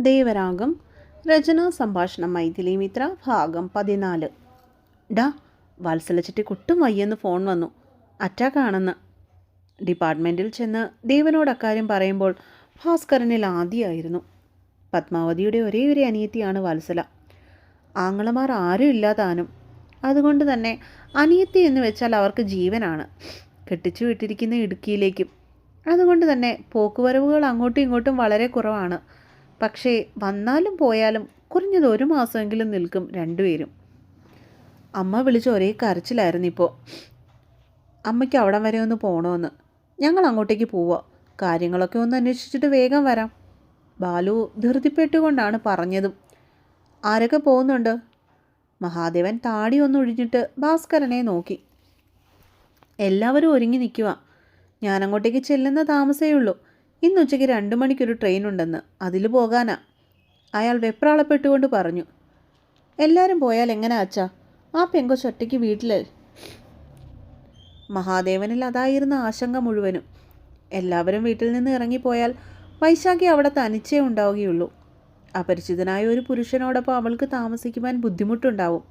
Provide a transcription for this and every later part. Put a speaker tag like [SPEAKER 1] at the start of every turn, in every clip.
[SPEAKER 1] ദേവരാഗം രചനാ സംഭാഷണം മൈഥിലി മിത്ര ഭാഗം പതിനാല്. ഡാ വത്സലച്ചിട്ട് കുട്ടും വയ്യെന്ന് ഫോൺ വന്നു. അറ്റാക്കാണെന്ന് ഡിപ്പാർട്ട്മെന്റിൽ ചെന്ന് ദേവനോട് അക്കാര്യം പറയുമ്പോൾ ഭാസ്കരനിൽ ആദ്യമായിരുന്നു പത്മാവതിയുടെ ഒരേ ഒരു അനിയത്തിയാണ് വത്സല. ആങ്ങളമാർ ആരും ഇല്ല താനും അതുകൊണ്ട് തന്നെ അനിയത്തി എന്ന് വെച്ചാൽ അവർക്ക് ജീവനാണ്. കെട്ടിച്ചു വിട്ടിരിക്കുന്ന ഇടുക്കിയിലേക്കും. അതുകൊണ്ട് തന്നെ പോക്കുവരവുകൾ അങ്ങോട്ടും ഇങ്ങോട്ടും വളരെ കുറവാണ്. പക്ഷേ വന്നാലും പോയാലും കുറഞ്ഞത് ഒരു മാസമെങ്കിലും നിൽക്കും രണ്ടുപേരും. അമ്മ വിളിച്ച് ഒരേ കരച്ചിലായിരുന്നു ഇപ്പോൾ അമ്മയ്ക്ക് അവിടം വരെ ഒന്ന് പോകണമെന്ന് ഞങ്ങൾ അങ്ങോട്ടേക്ക് പോവാം. കാര്യങ്ങളൊക്കെ ഒന്ന് അന്വേഷിച്ചിട്ട് വേഗം വരാം. ബാലു ധൃതിപ്പെട്ടുകൊണ്ടാണ് പറഞ്ഞതും. ആരൊക്കെ പോകുന്നുണ്ട്? മഹാദേവൻ താടി ഒന്ന് ഒഴിഞ്ഞിട്ട് ഭാസ്കരനെ നോക്കി. എല്ലാവരും ഒരുങ്ങി നിൽക്കുക ഞാനങ്ങോട്ടേക്ക് ചെല്ലുന്ന താമസേ ഉള്ളൂ. ഇന്ന് ഉച്ചയ്ക്ക് രണ്ട് മണിക്കൊരു ട്രെയിൻ ഉണ്ടെന്ന് അതിൽ പോകാനാ. അയാൾ വെപ്രാളപ്പെട്ടുകൊണ്ട് പറഞ്ഞു എല്ലാവരും പോയാൽ എങ്ങനെ അച്ഛാ? ആ പെങ്കൊച്ച് ഒറ്റയ്ക്ക് വീട്ടിൽ മഹാദേവനിൽ അതായിരുന്ന ആശങ്ക മുഴുവനും. എല്ലാവരും വീട്ടിൽ നിന്ന് ഇറങ്ങിപ്പോയാൽ വൈശാഖി അവിടെ തനിച്ചേ ഉണ്ടാവുകയുള്ളൂ. അപരിചിതനായ ഒരു പുരുഷനോടൊപ്പം അവൾക്ക് താമസിക്കുവാൻ ബുദ്ധിമുട്ടുണ്ടാവും.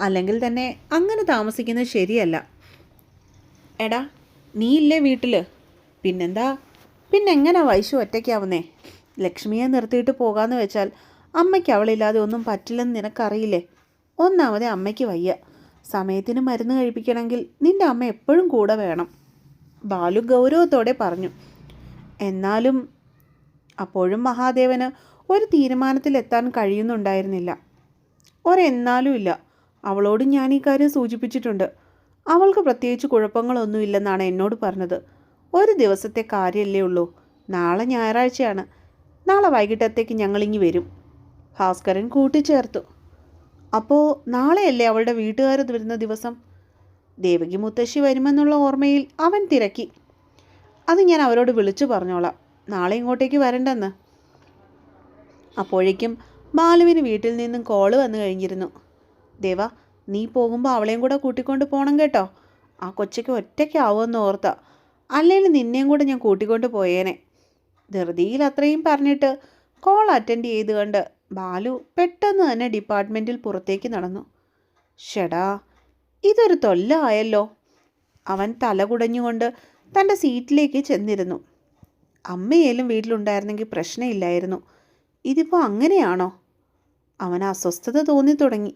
[SPEAKER 1] അല്ലെങ്കിൽ തന്നെ അങ്ങനെ താമസിക്കുന്നത് ശരിയല്ല. എടാ നീ ഇല്ലേ വീട്ടിൽ പിന്നെന്താ? പിന്നെങ്ങനെ വൈശു ഒറ്റയ്ക്കാവുന്നേ? ലക്ഷ്മിയെ നിർത്തിയിട്ട് പോകാന്ന് വെച്ചാൽ അമ്മയ്ക്ക് അവളില്ലാതെ ഒന്നും പറ്റില്ലെന്ന് നിനക്കറിയില്ലേ? ഒന്നാമത് അമ്മയ്ക്ക് വയ്യ. സമയത്തിന് മരുന്ന് കഴിപ്പിക്കണമെങ്കിൽ നിന്റെ അമ്മ എപ്പോഴും കൂടെ വേണം. ബാലു ഗൗരവത്തോടെ പറഞ്ഞു. എന്നാലും അപ്പോഴും മഹാദേവന് ഒരു തീരുമാനത്തിലെത്താൻ കഴിയുന്നുണ്ടായിരുന്നില്ല. ഒരെന്നാലും ഇല്ല. അവളോട് ഞാൻ ഈ കാര്യം സൂചിപ്പിച്ചിട്ടുണ്ട്. അവൾക്ക് പ്രത്യേകിച്ച് കുഴപ്പങ്ങളൊന്നുമില്ലെന്നാണ് എന്നോട് പറഞ്ഞത്. ഒരു ദിവസത്തെ കാര്യമല്ലേ ഉള്ളൂ. നാളെ ഞായറാഴ്ചയാണ്. നാളെ വൈകിട്ടത്തേക്ക് ഞങ്ങളിങ്ങി വരും. ഭാസ്കരൻ കൂട്ടിച്ചേർത്തു. അപ്പോൾ നാളെയല്ലേ അവളുടെ വീട്ടുകാർ വരുന്ന ദിവസം? ദേവകി മുത്തശ്ശി വരുമെന്നുള്ള ഓർമ്മയിൽ അവൻ തിരക്കി. അത് ഞാൻ അവരോട് വിളിച്ചു പറഞ്ഞോളാം. നാളെ ഇങ്ങോട്ടേക്ക് വരണ്ടെന്ന്. അപ്പോഴേക്കും ബാലുവിന് വീട്ടിൽ നിന്നും കോൾ വന്നു കഴിഞ്ഞിരുന്നു. ദേവ നീ പോകുമ്പോൾ അവളെയും കൂടെ കൂട്ടിക്കൊണ്ട് പോകണം കേട്ടോ. ആ കൊച്ചയ്ക്ക് ഒറ്റയ്ക്കാവുമെന്ന് ഓർത്ത. അല്ലെങ്കിൽ നിന്നെയും കൂടെ ഞാൻ കൂട്ടിക്കൊണ്ട് പോയേനെ. ധൃതിയിൽ അത്രയും പറഞ്ഞിട്ട് കോൾ അറ്റൻഡ് ചെയ്ത് കണ്ട് ബാലു പെട്ടെന്ന് തന്നെ ഡിപ്പാർട്ട്മെന്റിൽ പുറത്തേക്ക് നടന്നു. ഷെടാ ഇതൊരു തൊല്ല ആയല്ലോ അവൻ തല കുടഞ്ഞുകൊണ്ട് തന്റെ സീറ്റിലേക്ക് ചെന്നിരുന്നു. അമ്മയേലും വീട്ടിലുണ്ടായിരുന്നെങ്കിൽ പ്രശ്നമില്ലായിരുന്നു. ഇതിപ്പോൾ അങ്ങനെയാണോ? അവൻ അസ്വസ്ഥത തോന്നി തുടങ്ങി.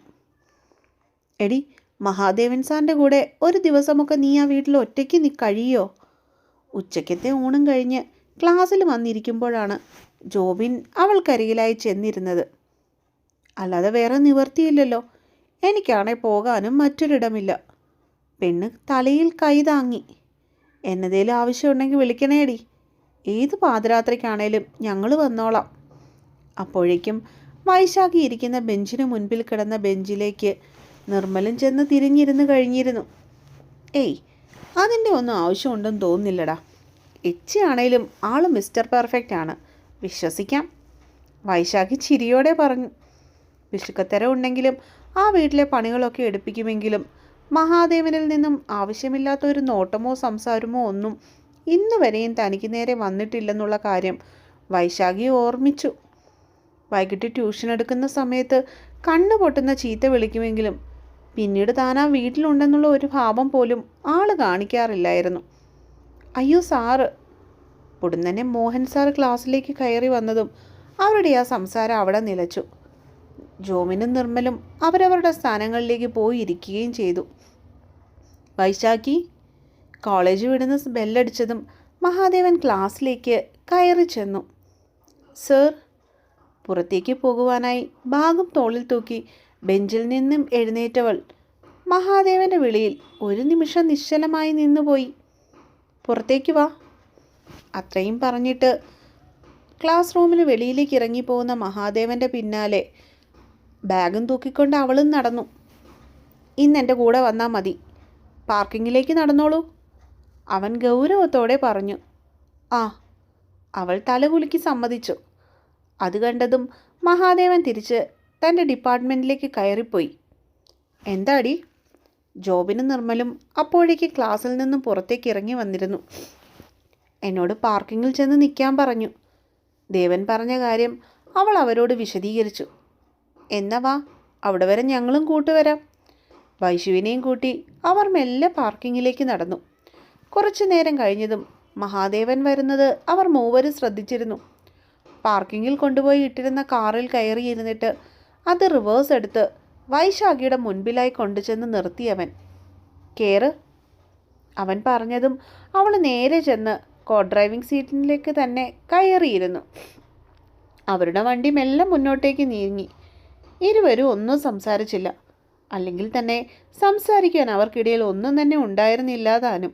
[SPEAKER 1] എടി മഹാദേവൻ സാറിന്റെ കൂടെ ഒരു ദിവസമൊക്കെ നീ ആ വീട്ടിൽ ഒറ്റയ്ക്ക് നീ കഴിയോ? ഉച്ചയ്ക്കത്തെ ഊണും കഴിഞ്ഞ് ക്ലാസ്സിൽ വന്നിരിക്കുമ്പോഴാണ് ജോബിൻ അവൾക്കരികിലായി ചെന്നിരുന്നത്. അല്ലാതെ വേറെ നിവർത്തിയില്ലല്ലോ എനിക്കാണെ പോകാനും മറ്റൊരിടമില്ല. പെണ്ണ് തലയിൽ കൈ താങ്ങി. എന്നതേലും ആവശ്യമുണ്ടെങ്കിൽ വിളിക്കണേടി. ഏത് പാതിരാത്രിക്കാണേലും ഞങ്ങൾ വന്നോളാം. അപ്പോഴേക്കും വൈശാഖി ഇരിക്കുന്ന ബെഞ്ചിന് മുൻപിൽ കിടന്ന ബെഞ്ചിലേക്ക് നിർമ്മലും ചെന്ന് തിരിഞ്ഞിരുന്ന് കഴിഞ്ഞിരുന്നു. ഏയ് അതിന്റെ ഒന്നും ആവശ്യമുണ്ടെന്ന് തോന്നുന്നില്ലടാ. ഇച്ചയാണേലും ആൾ മിസ്റ്റർ പെർഫെക്റ്റ് ആണ്. വിശ്വസിക്കാം. വൈശാഖി ചിരിയോടെ പറഞ്ഞു. വിഷുക്കത്തര ഉണ്ടെങ്കിലും ആ വീട്ടിലെ പണികളൊക്കെ എടുപ്പിക്കുമെങ്കിലും മഹാദേവനിൽ നിന്നും ആവശ്യമില്ലാത്ത ഒരു നോട്ടമോ സംസാരമോ ഒന്നും ഇന്നു വരെയും തനിക്ക് നേരെ വന്നിട്ടില്ലെന്നുള്ള കാര്യം വൈശാഖി ഓർമ്മിച്ചു. വൈകിട്ട് ട്യൂഷൻ എടുക്കുന്ന സമയത്ത് കണ്ണു പൊട്ടുന്ന ചീത്ത വിളിക്കുമെങ്കിലും പിന്നീട് താൻ ആ വീട്ടിലുണ്ടെന്നുള്ള ഒരു ഭാവം പോലും ആൾ കാണിക്കാറില്ലായിരുന്നു. അയ്യോ സാറ് ഉടൻ മോഹൻ സാർ ക്ലാസ്സിലേക്ക് കയറി വന്നതും അവരുടെ ആ സംസാരം അവിടെ നിലച്ചു. ജോമിനും നിർമ്മലും അവരവരുടെ സ്ഥാനങ്ങളിലേക്ക് പോയി ഇരിക്കുകയും ചെയ്തു. വൈശാഖി കോളേജ് വിടുന്ന ബെല്ലടിച്ചതും മഹാദേവൻ ക്ലാസ്സിലേക്ക് കയറി ചെന്നു. സർ പുറത്തേക്ക് പോകുവാനായി ബാഗും തോളിൽ തൂക്കി ബെഞ്ചിൽ നിന്നും എഴുന്നേറ്റവൾ മഹാദേവന്റെ വിളിയിൽ ഒരു നിമിഷം നിശ്ചലമായി നിന്നുപോയി. പുറത്തേക്ക് വാ അത്രയും പറഞ്ഞിട്ട് ക്ലാസ് റൂമിന് വെളിയിലേക്ക് ഇറങ്ങിപ്പോകുന്ന മഹാദേവന്റെ പിന്നാലെ ബാഗും തൂക്കിക്കൊണ്ട് അവളും നടന്നു. ഇന്ന് എന്റെ കൂടെ വന്നാൽ മതി. പാർക്കിങ്ങിലേക്ക് നടന്നോളൂ അവൻ ഗൗരവത്തോടെ പറഞ്ഞു. ആ അവൾ തലകുലുക്കി സമ്മതിച്ചു. അത് കണ്ടതും മഹാദേവൻ തിരിച്ച് തന്റെ ഡിപ്പാർട്ട്മെന്റിലേക്ക് കയറിപ്പോയി. എന്താടി? ജോബിനും നിർമ്മലും അപ്പോഴേക്ക് ക്ലാസ്സിൽ നിന്നും പുറത്തേക്ക് ഇറങ്ങി വന്നിരുന്നു. എന്നോട് പാർക്കിങ്ങിൽ ചെന്ന് നിൽക്കാൻ പറഞ്ഞു. ദേവൻ പറഞ്ഞ കാര്യം അവൾ അവരോട് വിശദീകരിച്ചു. എന്നാ വാ അവിടെ വരെ ഞങ്ങളും കൂട്ടുവരാം. വൈശുവിനെയും കൂട്ടി അവർ മെല്ലെ പാർക്കിങ്ങിലേക്ക് നടന്നു. കുറച്ചു നേരം കഴിഞ്ഞതും മഹാദേവൻ വരുന്നത് അവർ മൂവരും ശ്രദ്ധിച്ചിരുന്നു. പാർക്കിങ്ങിൽ കൊണ്ടുപോയി ഇട്ടിരുന്ന കാറിൽ കയറിയിരുന്നിട്ട് അത് റിവേഴ്സ് എടുത്ത് വൈശാഖിയുടെ മുൻപിലായി കൊണ്ടുചെന്ന് നിർത്തിയവൻ. കേറ്. അവൻ പറഞ്ഞതും അവൾ നേരെ ചെന്ന് കോ ഡ്രൈവിംഗ് സീറ്റിലേക്ക് തന്നെ കയറിയിരുന്നു. അവരുടെ വണ്ടി മെല്ലെ മുന്നോട്ടേക്ക് നീങ്ങി. ഇരുവരും ഒന്നും സംസാരിച്ചില്ല. അല്ലെങ്കിൽ തന്നെ സംസാരിക്കാൻ അവർക്കിടയിൽ ഒന്നും തന്നെ ഉണ്ടായിരുന്നില്ല താനും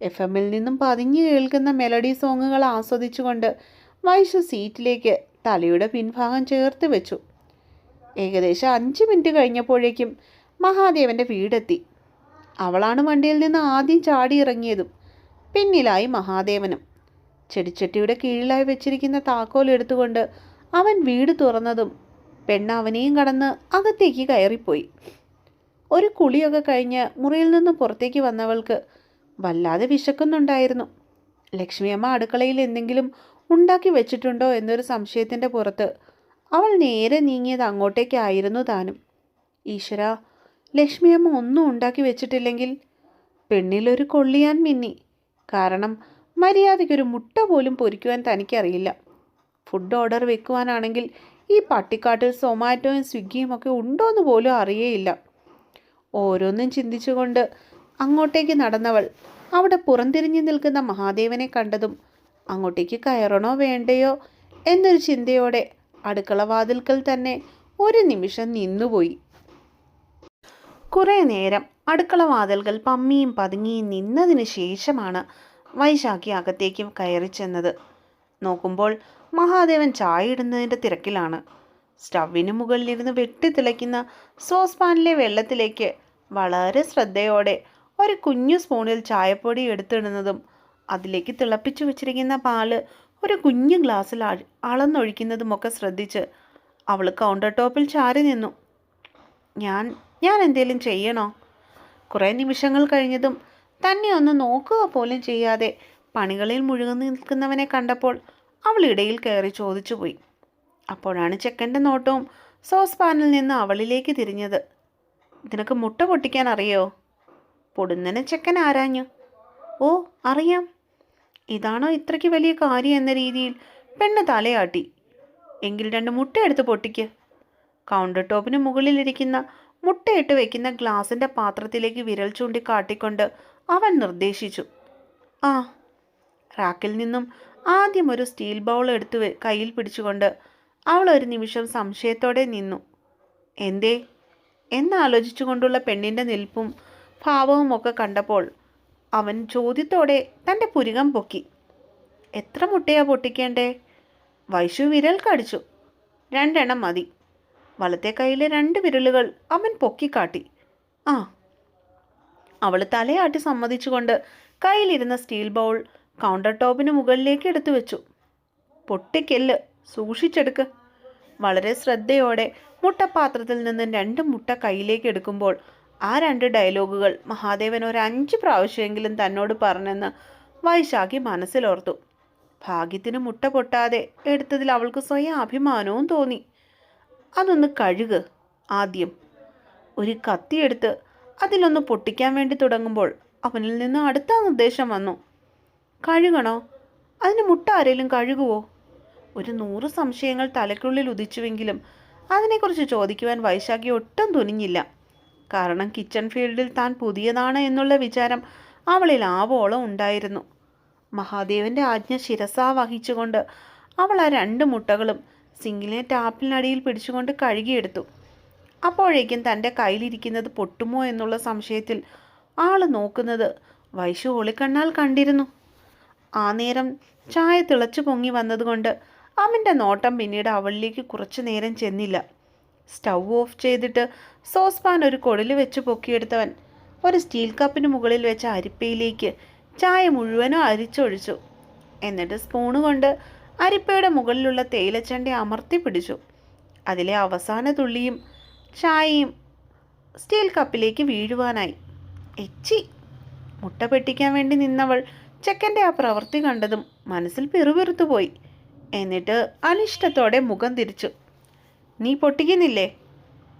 [SPEAKER 1] എഫ് എമ്മിൽ നിന്നും പതിഞ്ഞു കേൾക്കുന്ന മെലഡി സോങ്ങുകൾ ആസ്വദിച്ചുകൊണ്ട് വൈശു സീറ്റിലേക്ക് തലയുടെ പിൻഭാഗം ചേർത്ത് വെച്ചു. ഏകദേശം അഞ്ച് മിനിറ്റ് കഴിഞ്ഞപ്പോഴേക്കും മഹാദേവന്റെ വീടെത്തി. അവളാണ് വണ്ടിയിൽ നിന്ന് ആദ്യം ചാടി ഇറങ്ങിയതും പിന്നിലായി മഹാദേവനും. ചെടിച്ചട്ടിയുടെ കീഴിലായി വെച്ചിരിക്കുന്ന താക്കോൽ എടുത്തുകൊണ്ട് അവൻ വീട് തുറന്നതും പെണ്ണ് അവനെയും കടന്ന് അകത്തേക്ക് കയറിപ്പോയി. ഒരു കുളിയൊക്കെ കഴിഞ്ഞ് മുറിയിൽ നിന്ന് പുറത്തേക്ക് വന്നവൾക്ക് വല്ലാതെ വിശക്കുന്നുണ്ടായിരുന്നു. ലക്ഷ്മിയമ്മ അടുക്കളയിൽ എന്തെങ്കിലും ഉണ്ടാക്കി വെച്ചിട്ടുണ്ടോ എന്നൊരു സംശയത്തിന്റെ പുറത്ത് അവൾ നേരെ നീങ്ങിയത് അങ്ങോട്ടേക്കായിരുന്നു താനും. ഈശ്വര ലക്ഷ്മിയമ്മ ഒന്നും ഉണ്ടാക്കി വെച്ചിട്ടില്ലെങ്കിൽ പെണ്ണിലൊരു കൊള്ളിയാൻ മിന്നി. കാരണം മര്യാദയ്ക്കൊരു മുട്ട പോലും പൊരിക്കുവാൻ തനിക്കറിയില്ല. ഫുഡ് ഓർഡർ വെക്കുവാനാണെങ്കിൽ ഈ പട്ടിക്കാട്ടിൽ സൊമാറ്റോയും സ്വിഗ്ഗിയും ഒക്കെ ഉണ്ടോയെന്ന് പോലും അറിയേയില്ല. ഓരോന്നും ചിന്തിച്ചുകൊണ്ട് അങ്ങോട്ടേക്ക് നടന്നവൾ അവിടെ പുറംതിരിഞ്ഞു നിൽക്കുന്ന മഹാദേവനെ കണ്ടതും അങ്ങോട്ടേക്ക് കയറണോ വേണ്ടയോ എന്നൊരു ചിന്തയോടെ അടുക്കള വാതിൽക്കൽ തന്നെ ഒരു നിമിഷം നിന്നുപോയി. കുറേ നേരം അടുക്കള വാതിൽക്കൽ പമ്മിയും പതുങ്ങിയും നിന്നതിന് ശേഷമാണ് വൈശാഖി അകത്തേക്ക് കയറി ചെന്നത്. നോക്കുമ്പോൾ മഹാദേവൻ ചായ ഇടുന്നതിന്റെ തിരക്കിലാണ്. സ്റ്റവിന് മുകളിലിരുന്ന് വെട്ടിത്തിളയ്ക്കുന്ന സോസ് പാനിലെ വെള്ളത്തിലേക്ക് വളരെ ശ്രദ്ധയോടെ ഒരു കുഞ്ഞു സ്പൂണിൽ ചായപ്പൊടി എടുത്തിടുന്നതും അതിലേക്ക് തിളപ്പിച്ചു വെച്ചിരിക്കുന്ന പാൽ ഒരു കുഞ്ഞു ഗ്ലാസ്സിൽ അളന്നൊഴിക്കുന്നതുമൊക്കെ ശ്രദ്ധിച്ച് അവൾ കൗണ്ടർ ടോപ്പിൽ ചാരി നിന്നു. ഞാൻ ഞാൻ എന്തേലും ചെയ്യണോ? കുറേ നിമിഷങ്ങൾ കഴിഞ്ഞതും തന്നെ ഒന്ന് നോക്കുക പോലും ചെയ്യാതെ പണികളിൽ മുഴുകി നിൽക്കുന്നവനെ കണ്ടപ്പോൾ അവൾ ഇടയിൽ കയറി ചോദിച്ചു പോയി. അപ്പോഴാണ് ചെക്കന്റെ നോട്ടവും സോസ് പാനിൽ നിന്ന് അവളിലേക്ക് തിരിഞ്ഞത്. നിനക്ക് മുട്ട പൊട്ടിക്കാൻ അറിയോ? പൊടുന്നനെ ചെക്കൻ ആരാഞ്ഞു? ഓ അറിയാം. ഇതാണോ ഇത്രയ്ക്ക് വലിയ കാര്യം എന്ന രീതിയിൽ പെണ്ണ് തലയാട്ടി. എങ്കിൽ രണ്ട് മുട്ട എടുത്ത് പൊട്ടിക്ക്. കൗണ്ടർ ടോപ്പിന് മുകളിലിരിക്കുന്ന മുട്ടയിട്ട് വെക്കുന്ന ഗ്ലാസിന്റെ പാത്രത്തിലേക്ക് വിരൽ ചൂണ്ടി കാട്ടിക്കൊണ്ട് അവൻ നിർദ്ദേശിച്ചു. ആ റാക്കിൽ നിന്നും ആദ്യം ഒരു സ്റ്റീൽ ബൗൾ എടുത്ത് കയ്യിൽ പിടിച്ചുകൊണ്ട് അവൾ ഒരു നിമിഷം സംശയത്തോടെ നിന്നു. എന്തേ? എന്നാലോചിച്ചുകൊണ്ടുള്ള പെണ്ണിന്റെ നിൽപ്പും ഭാവവും ഒക്കെ കണ്ടപ്പോൾ അവൻ ചോദ്യത്തോടെ തന്റെ പുരികം പൊക്കി. എത്ര മുട്ടയാ പൊട്ടിക്കേണ്ടേ? വൈശു വിരൽ കടിച്ചു. രണ്ടെണ്ണം മതി. വലത്തെ കൈയിലെ രണ്ട് വിരലുകൾ അവൻ പൊക്കിക്കാട്ടി. ആ. അവൾ തലയാട്ടി സമ്മതിച്ചുകൊണ്ട് കയ്യിലിരുന്ന സ്റ്റീൽ ബൗൾ കൗണ്ടർ ടോപ്പിന് മുകളിലേക്ക് എടുത്തു വെച്ചു. പൊട്ടിക്കെല്ല്. സൂക്ഷിച്ചെടുക്ക്. വളരെ ശ്രദ്ധയോടെ മുട്ടപ്പാത്രത്തിൽ നിന്ന് രണ്ട് മുട്ട കയ്യിലേക്ക് എടുക്കുമ്പോൾ ആ രണ്ട് ഡയലോഗുകൾ മഹാദേവൻ ഒരു അഞ്ച് പ്രാവശ്യമെങ്കിലും തന്നോട് പറഞ്ഞെന്ന് വൈശാഖി മനസ്സിലോർത്തു. ഭാഗ്യത്തിന് മുട്ട പൊട്ടാതെ എടുത്തതിൽ അവൾക്ക് സ്വയം അഭിമാനവും തോന്നി. അതൊന്ന് കഴുക് ആദ്യം. ഒരു കത്തിയെടുത്ത് അതിലൊന്ന് പൊട്ടിക്കാൻ വേണ്ടി തുടങ്ങുമ്പോൾ അവനിൽ നിന്ന് അടുത്ത നിർദ്ദേശം വന്നു. കഴുകണോ? അതിന് മുട്ട ആരേലും കഴുകുവോ? ഒരു നൂറ് സംശയങ്ങൾ തലക്കുള്ളിൽ ഉദിച്ചുവെങ്കിലും അതിനെക്കുറിച്ച് ചോദിക്കുവാൻ വൈശാഖി ഒട്ടും തുനിഞ്ഞില്ല. കാരണം കിച്ചൺ ഫീൽഡിൽ താൻ പുതിയതാണ് എന്നുള്ള വിചാരം അവളിൽ ആവോളം ഉണ്ടായിരുന്നു. മഹാദേവന്റെ ആജ്ഞ ശിരസാ വഹിച്ചുകൊണ്ട് അവൾ ആ രണ്ട് മുട്ടകളും സിങ്കിലെ ടാപ്പിനടിയിൽ പിടിച്ചുകൊണ്ട് കഴുകിയെടുത്തു. അപ്പോഴേക്കും തന്റെ കയ്യിലിരിക്കുന്നത് പൊട്ടുമോ എന്നുള്ള സംശയത്തിൽ ആൾ നോക്കുന്നത് വൈശു ഒളിക്കണ്ണാൽ കണ്ടിരുന്നു. ആ നേരം ചായ തിളച്ചു പൊങ്ങി വന്നതുകൊണ്ട് അവന്റെ നോട്ടം പിന്നീട് അവളിലേക്ക് കുറച്ചു നേരം ചെന്നില്ല. സ്റ്റൗ ഓഫ് ചെയ്തിട്ട് സോസ് പാൻ ഒരു കൊടൽ വെച്ച് പൊക്കിയെടുത്തവൻ ഒരു സ്റ്റീൽ കപ്പിന് മുകളിൽ വെച്ച അരിപ്പയിലേക്ക് ചായ മുഴുവനും അരിച്ചൊഴിച്ചു. എന്നിട്ട് സ്പൂണ് കൊണ്ട് അരിപ്പയുടെ മുകളിലുള്ള തേയിലച്ചണ്ട അമർത്തി പിടിച്ചു. അതിലെ അവസാന തുള്ളിയും ചായയും സ്റ്റീൽ കപ്പിലേക്ക് വീഴുവാനായി. എച്ചി! മുട്ട പെട്ടിക്കാൻ വേണ്ടി നിന്നവൾ ചെക്കന്റെ ആ പ്രവൃത്തി കണ്ടതും മനസ്സിൽ പിറുപിറുത്തുപോയി. എന്നിട്ട് അനിഷ്ടത്തോടെ മുഖം തിരിച്ചു. നീ പൊട്ടിക്കുന്നില്ലേ?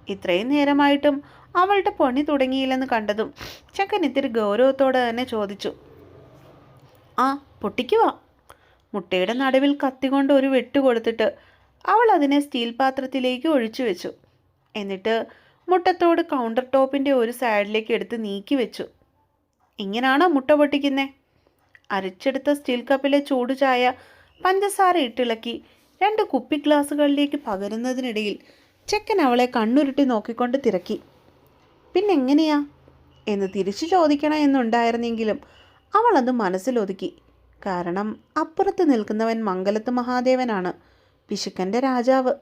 [SPEAKER 1] ഇത്രയും നേരമായിട്ടും അവളുടെ പണി തുടങ്ങിയില്ലെന്ന് കണ്ടതും ചക്കൻ ഇത്തിരി ഗൗരവത്തോടെ തന്നെ ചോദിച്ചു. ആ പൊട്ടിക്കുവാ. മുട്ടയുടെ നടുവിൽ കത്തികൊണ്ട് ഒരു വെട്ട് കൊടുത്തിട്ട് അവൾ അതിനെ സ്റ്റീൽ പാത്രത്തിലേക്ക് ഒഴിച്ചു വെച്ചു. എന്നിട്ട് മുട്ടത്തോട് കൗണ്ടർ ടോപ്പിന്റെ ഒരു സൈഡിലേക്ക് എടുത്ത് നീക്കി വെച്ചു. ഇങ്ങനാണോ മുട്ട പൊട്ടിക്കുന്നേ? അരച്ചെടുത്ത സ്റ്റീൽ കപ്പിലെ ചൂട് ചായ പഞ്ചസാര ഇട്ടിളക്കി രണ്ട് കുപ്പി ഗ്ലാസ്സുകളിലേക്ക് പകരുന്നതിനിടയിൽ ചെക്കൻ അവളെ കണ്ണുരുട്ടി നോക്കിക്കൊണ്ട് തിരക്കി. പിന്നെങ്ങനെയാ? എന്ന് തിരിച്ചു ചോദിക്കണം എന്നുണ്ടായിരുന്നെങ്കിലും അവൾ അത് മനസ്സിലൊതുക്കി. കാരണം അപ്പുറത്ത് നിൽക്കുന്നവൻ മംഗലത്ത് മഹാദേവനാണ്. പിശുക്കന്റെ രാജാവ്.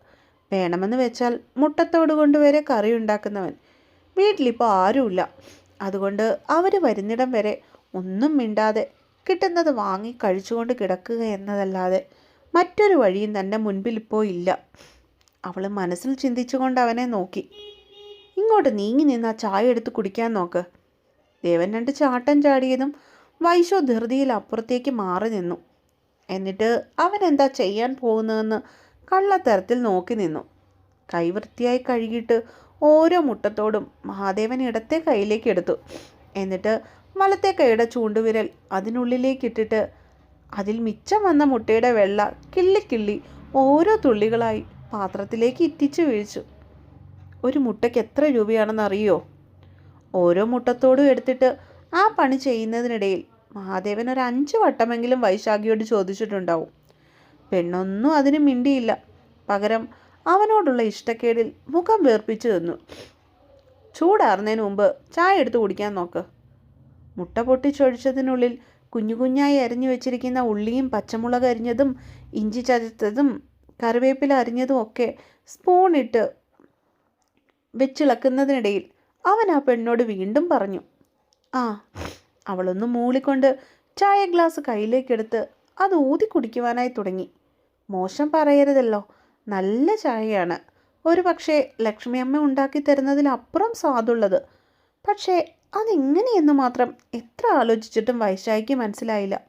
[SPEAKER 1] വേണമെന്ന് വെച്ചാൽ മുട്ടത്തോട് കൊണ്ടുവരെ കറി ഉണ്ടാക്കുന്നവൻ. വീട്ടിലിപ്പോൾ ആരുമില്ല. അതുകൊണ്ട് അവർ വരുന്നിടം വരെ ഒന്നും മിണ്ടാതെ കിട്ടുന്നത് വാങ്ങി കഴിച്ചുകൊണ്ട് കിടക്കുക എന്നതല്ലാതെ മറ്റൊരു വഴിയും തന്റെ മുൻപിൽ ഇപ്പോൾ ഇല്ല. അവൾ മനസ്സിൽ ചിന്തിച്ചുകൊണ്ട് അവനെ നോക്കി. ഇങ്ങോട്ട് നീങ്ങി നിന്ന് ആ ചായ എടുത്ത് കുടിക്കാൻ നോക്ക്. ദേവൻ രണ്ട് ചാട്ടം ചാടിയതും വൈശോ ധൃതിയിൽ അപ്പുറത്തേക്ക് മാറി നിന്നു. എന്നിട്ട് അവൻ എന്താ ചെയ്യാൻ പോകുന്നതെന്ന് കള്ളത്തരത്തിൽ നോക്കി നിന്നു. കൈവൃത്തിയായി കഴുകിയിട്ട് ഓരോ മുട്ടത്തോടും മഹാദേവൻ ഇടത്തെ കൈയിലേക്ക് എടുത്തു. എന്നിട്ട് വലത്തെ കൈയുടെ ചൂണ്ടുവിരൽ അതിനുള്ളിലേക്ക് ഇട്ടിട്ട് അതിൽ മിച്ചം വന്ന മുട്ടയുടെ വെള്ള കിള്ളി കിള്ളി ഓരോ തുള്ളികളായി പാത്രത്തിലേക്ക് ഇറ്റിച്ചു വീഴ്ച്ചു. ഒരു മുട്ടയ്ക്ക് എത്ര രൂപയാണെന്ന് അറിയോ? ഓരോ മുട്ടത്തോടും എടുത്തിട്ട് ആ പണി ചെയ്യുന്നതിനിടയിൽ മഹാദേവൻ ഒരു അഞ്ച് വട്ടമെങ്കിലും വൈശാഖിയോട് ചോദിച്ചിട്ടുണ്ടാവും. പെണ്ണൊന്നും അതിന് മിണ്ടിയില്ല. പകരം അവനോടുള്ള ഇഷ്ടക്കേടിൽ മുഖം വേർപ്പിച്ചു തന്നു ചൂടാറുന്നതിന് മുമ്പ് ചായ എടുത്ത് കുടിക്കാൻ നോക്ക്. മുട്ട പൊട്ടിച്ചൊഴിച്ചതിനുള്ളിൽ കുഞ്ഞു കുഞ്ഞായി അരിഞ്ഞു വെച്ചിരിക്കുന്ന ഉള്ളിയും പച്ചമുളക് അരിഞ്ഞതും ഇഞ്ചി ചതച്ചതും കറിവേപ്പില അരിഞ്ഞതും ഒക്കെ സ്പൂണിട്ട് വെച്ചിളക്കുന്നതിനിടയിൽ അവൻ ആ പെണ്ണോട് വീണ്ടും പറഞ്ഞു ആ അവളൊന്ന് മൂളിക്കൊണ്ട് ചായ ഗ്ലാസ് കയ്യിലേക്കെടുത്ത് അത് ഊതി കുടിക്കുവാനായി തുടങ്ങി. മോശം പറയരുതല്ലോ നല്ല ചായയാണ്. ഒരു പക്ഷേ ലക്ഷ്മിയമ്മ ഉണ്ടാക്കി തരുന്നതിലപ്പുറം സ്വാദുള്ളത് പക്ഷേ അതെങ്ങനെയെന്ന് മാത്രം എത്ര ആലോചിച്ചിട്ടും വൈശാഖിക്ക് മനസ്സിലായില്ല.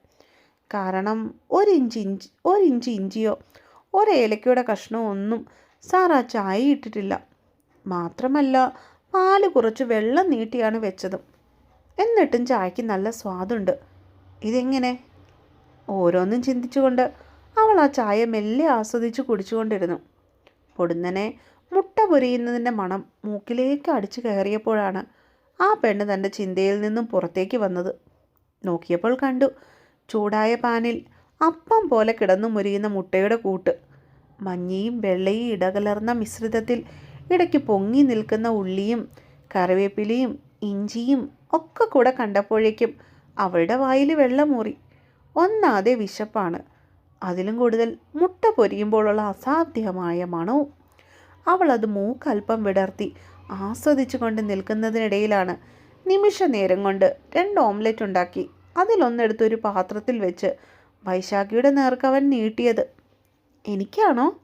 [SPEAKER 1] കാരണം ഒരു ഇഞ്ച് ഇഞ്ചി ഒരു ഇഞ്ച് ഇഞ്ചിയോ ഒരേലക്കയുടെ കഷ്ണമോ ഒന്നും സാർ ആ ചായ ഇട്ടിട്ടില്ല. മാത്രമല്ല പാൽ കുറച്ച് വെള്ളം നീട്ടിയാണ് വെച്ചതും. എന്നിട്ടും ചായക്ക് നല്ല സ്വാദുണ്ട്. ഇതെങ്ങനെ? ഓരോന്നും ചിന്തിച്ചുകൊണ്ട് അവൾ ആ ചായ മെല്ലെ ആസ്വദിച്ച് കുടിച്ചുകൊണ്ടിരുന്നു. പൊടുന്നനെ മുട്ട പൊരിയുന്നതിന്റെ മണം മൂക്കിലേക്ക് അടിച്ചു കയറിയപ്പോഴാണ് ആ പെണ്ണ് തന്റെ ചിന്തയിൽ നിന്നും പുറത്തേക്ക് വന്നത് നോക്കിയപ്പോൾ കണ്ടു. ചൂടായ പാനിൽ അപ്പം പോലെ കിടന്നു മുരിയുന്ന മുട്ടയുടെ കൂട്ട്. മഞ്ഞയും വെള്ളയും ഇടകലർന്ന മിശ്രിതത്തിൽ ഇടയ്ക്ക് പൊങ്ങി നിൽക്കുന്ന ഉള്ളിയും കറിവേപ്പിലയും ഇഞ്ചിയും ഒക്കെ കൂടെ കണ്ടപ്പോഴേക്കും അവളുടെ വായിൽ വെള്ളമൂറി ഒന്നാതെ വിശപ്പാണ്. അതിലും കൂടുതൽ മുട്ട പൊരിയുമ്പോഴുള്ള അസാധ്യമായ മണവും. അവൾ അത് മൂക്കൽപ്പം വിടർത്തി ആസ്വദിച്ചു കൊണ്ട് നിൽക്കുന്നതിനിടയിലാണ് നിമിഷ നേരം കൊണ്ട് രണ്ട് ഓംലെറ്റ് ഉണ്ടാക്കി. അതിലൊന്നെടുത്ത് ഒരു പാത്രത്തിൽ വെച്ച് വൈശാഖിയുടെ നേർക്ക് അവൻ നീട്ടിയത്. എനിക്കാണോ?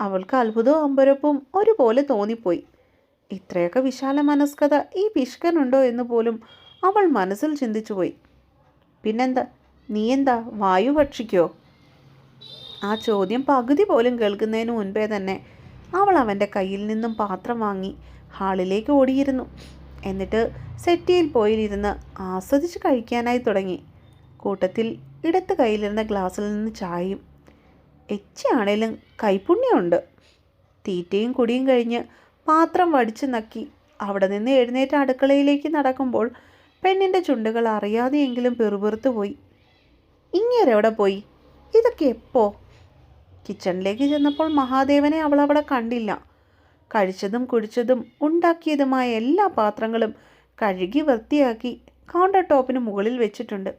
[SPEAKER 1] അവൾക്ക് അത്ഭുതവും അമ്പരപ്പും ഒരുപോലെ തോന്നിപ്പോയി. ഇത്രയൊക്കെ വിശാല മനസ്കത ഈ പിഷ്കനുണ്ടോ എന്ന് പോലും അവൾ മനസ്സിൽ ചിന്തിച്ചുപോയി. പിന്നെന്താ? നീ എന്താ വായു ഭക്ഷിക്കോ? ആ ചോദ്യം പകുതി പോലും കേൾക്കുന്നതിന് മുൻപേ തന്നെ അവൾ അവന്റെ കയ്യിൽ നിന്നും പാത്രം വാങ്ങി ഹാളിലേക്ക് ഓടിയിരുന്നു. എന്നിട്ട് സെറ്റിയിൽ പോയിരുന്ന് ആസ്വദിച്ച് കഴിക്കാനായി തുടങ്ങി. കൂട്ടത്തിൽ ഇടത്ത് കയ്യിലിരുന്ന ഗ്ലാസ്സിൽ നിന്ന് ചായയും എച്ചയാണേലും കൈപ്പുണ്യമുണ്ട്. തീറ്റയും കുടിയും കഴിഞ്ഞ് പാത്രം വടിച്ചു നക്കി അവിടെ നിന്ന് എഴുന്നേറ്റ് അടുക്കളയിലേക്ക് നടക്കുമ്പോൾ പെണ്ണിന്റെ ചുണ്ടുകൾ അറിയാതെയെങ്കിലും പെറുപെറുത്തു പോയി. ഇങ്ങേരെവിടെ പോയി? ഇതൊക്കെ എപ്പോ? കിച്ചണിലേക്ക് ചെന്നപ്പോൾ മഹാദേവനെ അവളവിടെ കണ്ടില്ല. കഴിച്ചതും കുടിച്ചതും ഉണ്ടാക്കിയതുമായ എല്ലാ പാത്രങ്ങളും കഴുകി വൃത്തിയാക്കി കൗണ്ടർ ടോപ്പിന് മുകളിൽ വെച്ചിട്ടുണ്ട്.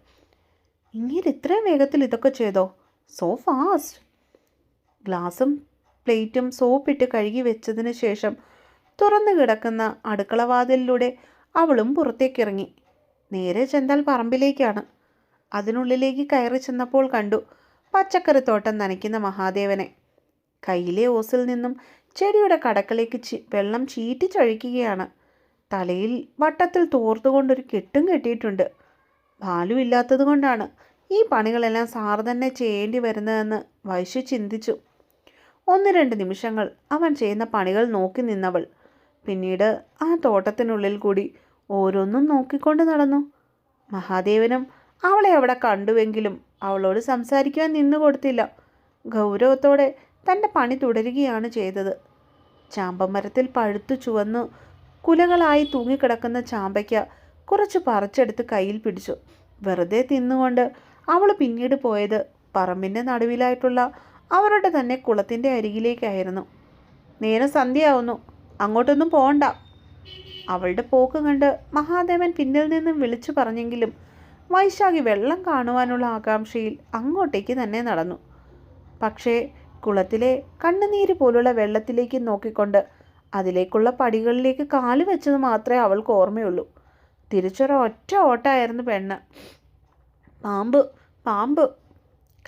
[SPEAKER 1] ഇങ്ങനെ ഇത്രയും വേഗത്തിൽ ഇതൊക്കെ ചെയ്തോ? സോ ഫാസ്റ്റ് ഗ്ലാസും പ്ലേറ്റും സോപ്പിട്ട് കഴുകി വെച്ചതിന് ശേഷം തുറന്നു കിടക്കുന്ന അടുക്കളവാതിലിലൂടെ അവളും പുറത്തേക്കിറങ്ങി. നേരെ ചെന്താൽ പറമ്പിലേക്കാണ്. അതിനുള്ളിലേക്ക് കയറി ചെന്നപ്പോൾ കണ്ടു പച്ചക്കറിത്തോട്ടം നനയ്ക്കുന്ന മഹാദേവനെ. കയ്യിലെ ഓസിൽ നിന്നും ചെടിയുടെ കടക്കലേക്ക് വെള്ളം ചീറ്റിച്ചഴിക്കുകയാണ് തലയിൽ വട്ടത്തിൽ തോർത്തുകൊണ്ടൊരു കെട്ടും കെട്ടിയിട്ടുണ്ട്. ബാലു ഇല്ലാത്തത് കൊണ്ടാണ് ഈ പണികളെല്ലാം സാറ് തന്നെ ചെയ്യേണ്ടി വരുന്നതെന്ന് വൈശു ചിന്തിച്ചു. ഒന്ന് രണ്ട് നിമിഷങ്ങൾ അവൻ ചെയ്യുന്ന പണികൾ നോക്കി നിന്നവൾ. പിന്നീട് ആ തോട്ടത്തിനുള്ളിൽ കൂടി ഓരോന്നും നോക്കിക്കൊണ്ട് നടന്നു. മഹാദേവനും അവളെ അവിടെ കണ്ടുവെങ്കിലും അവളോട് സംസാരിക്കുവാൻ നിന്നു കൊടുത്തില്ല ഗൗരവത്തോടെ തന്റെ പണി തുടരുകയാണ് ചെയ്തത്. ചാമ്പമരത്തിൽ പഴുത്തു ചുവന്നു കുലകളായി തൂങ്ങിക്കിടക്കുന്ന ചാമ്പയ്ക്ക കുറച്ച് പറിച്ചെടുത്ത് കയ്യിൽ പിടിച്ചു. വെറുതെ തിന്നുകൊണ്ട് അവൾ പിന്നീട് പോയത് പറമ്പിന്റെ നടുവിലായിട്ടുള്ള അവരുടെ തന്നെ കുളത്തിന്റെ അരികിലേക്കായിരുന്നു. നേരം സന്ധ്യയാവുന്നു. അങ്ങോട്ടൊന്നും പോകണ്ട അവളുടെ പോക്ക് കണ്ട് മഹാദേവൻ പിന്നിൽ നിന്നും വിളിച്ചു പറഞ്ഞെങ്കിലും വൈശാഖി വെള്ളം കാണുവാനുള്ള ആകാംക്ഷയിൽ അങ്ങോട്ടേക്ക് തന്നെ നടന്നു. പക്ഷേ കുളത്തിലെ കണ്ണുനീര് പോലുള്ള വെള്ളത്തിലേക്ക് നോക്കിക്കൊണ്ട് അതിലേക്കുള്ള പടികളിലേക്ക് കാൽ വെച്ചത് മാത്രമേ അവൾക്ക് ഓർമ്മയുള്ളൂ. തിരിച്ചൊരൊറ്റ ഓട്ടായിരുന്നു പെണ്ണ്. പാമ്പ് പാമ്പ്.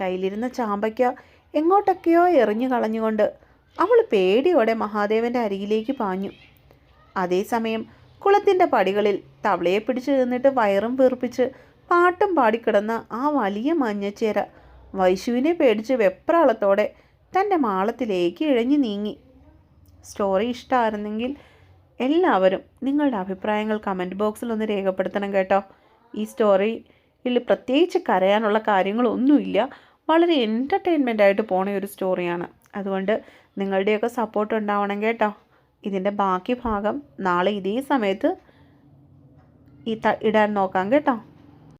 [SPEAKER 1] കയ്യിലിരുന്ന ചാമ്പയ്ക്ക എങ്ങോട്ടൊക്കെയോ എറിഞ്ഞു കളഞ്ഞുകൊണ്ട് അവൾ പേടിയോടെ മഹാദേവന്റെ അരികിലേക്ക് പാഞ്ഞു. അതേസമയം കുളത്തിന്റെ പടികളിൽ തവളയെ പിടിച്ചു നിന്നിട്ട് വയറും വീർപ്പിച്ച് പാട്ടും പാടിക്കിടന്ന ആ വലിയ മഞ്ഞച്ചേര വൈശുവിനെ പേടിച്ച് വെപ്രാളത്തോടെ തന്റെ മാളത്തിലേക്ക് ഇഴഞ്ഞു നീങ്ങി. സ്റ്റോറി ഇഷ്ടമായിരുന്നെങ്കിൽ എല്ലാവരും നിങ്ങളുടെ അഭിപ്രായങ്ങൾ കമന്റ് ബോക്സിൽ ഒന്ന് രേഖപ്പെടുത്തണം കേട്ടോ. ഈ സ്റ്റോറിയിൽ പ്രത്യേകിച്ച് കരയാനുള്ള കാര്യങ്ങളൊന്നുമില്ല. വളരെ എന്റർടൈൻമെന്റ് ആയിട്ട് പോണ ഒരു സ്റ്റോറിയാണ് അതുകൊണ്ട് നിങ്ങളുടെയൊക്കെ സപ്പോർട്ട് ഉണ്ടാവണം കേട്ടോ. ഇതിന്റെ ബാക്കി ഭാഗം നാളെ ഇതേ സമയത്ത് ഈ ഇടാൻ നോക്കാം കേട്ടോ.